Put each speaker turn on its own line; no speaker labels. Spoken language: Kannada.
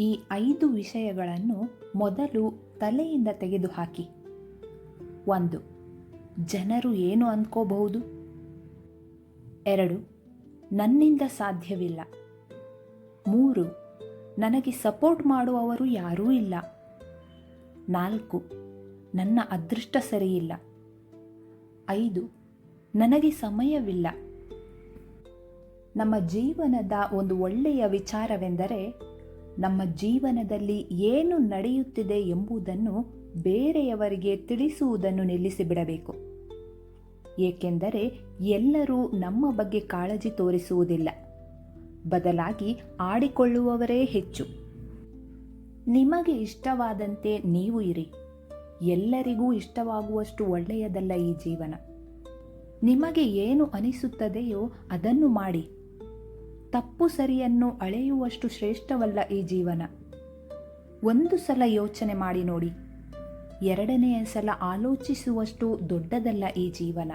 ಈ ಐದು ವಿಷಯಗಳನ್ನು ಮೊದಲು ತಲೆಯಿಂದ ತೆಗೆದುಹಾಕಿ. ಒಂದು, ಜನರು ಏನು ಅಂದ್ಕೋಬಹುದು? ಎರಡು, ನನ್ನಿಂದ ಸಾಧ್ಯವಿಲ್ಲ. ಮೂರು, ನನಗೆ ಸಪೋರ್ಟ್ ಮಾಡುವವರು ಯಾರೂ ಇಲ್ಲ. ನಾಲ್ಕು, ನನ್ನ ಅದೃಷ್ಟ ಸರಿಯಿಲ್ಲ. ಐದು, ನನಗೆ ಸಮಯವಿಲ್ಲ. ನಮ್ಮ ಜೀವನದ ಒಂದು ಒಳ್ಳೆಯ ವಿಚಾರವೆಂದರೆ ನಮ್ಮ ಜೀವನದಲ್ಲಿ ಏನು ನಡೆಯುತ್ತಿದೆ ಎಂಬುದನ್ನು ಬೇರೆಯವರಿಗೆ ತಿಳಿಸುವುದನ್ನು ನಿಲ್ಲಿಸಿಬಿಡಬೇಕು ಏಕೆಂದರೆ ಎಲ್ಲರೂ ನಮ್ಮ ಬಗ್ಗೆ ಕಾಳಜಿ ತೋರಿಸುವುದಿಲ್ಲ. ಬದಲಾಗಿ ಆಡಿಕೊಳ್ಳುವವರೇ ಹೆಚ್ಚು. ನಿಮಗೆ ಇಷ್ಟವಾದಂತೆ ನೀವು ಇರಿ. ಎಲ್ಲರಿಗೂ ಇಷ್ಟವಾಗುವಷ್ಟು ಒಳ್ಳೆಯದಲ್ಲ ಈ ಜೀವನ. ನಿಮಗೆ ಏನು ಅನಿಸುತ್ತದೆಯೋ ಅದನ್ನು ಮಾಡಿ. ತಪ್ಪು ಸರಿಯನ್ನು ಅಳೆಯುವಷ್ಟು ಶ್ರೇಷ್ಠವಲ್ಲ ಈ ಜೀವನ. ಒಂದು ಸಲ ಯೋಚನೆ ಮಾಡಿ ನೋಡಿ. ಎರಡನೆಯ ಸಲ ಆಲೋಚಿಸುವಷ್ಟು ದೊಡ್ಡದಲ್ಲ ಈ ಜೀವನ.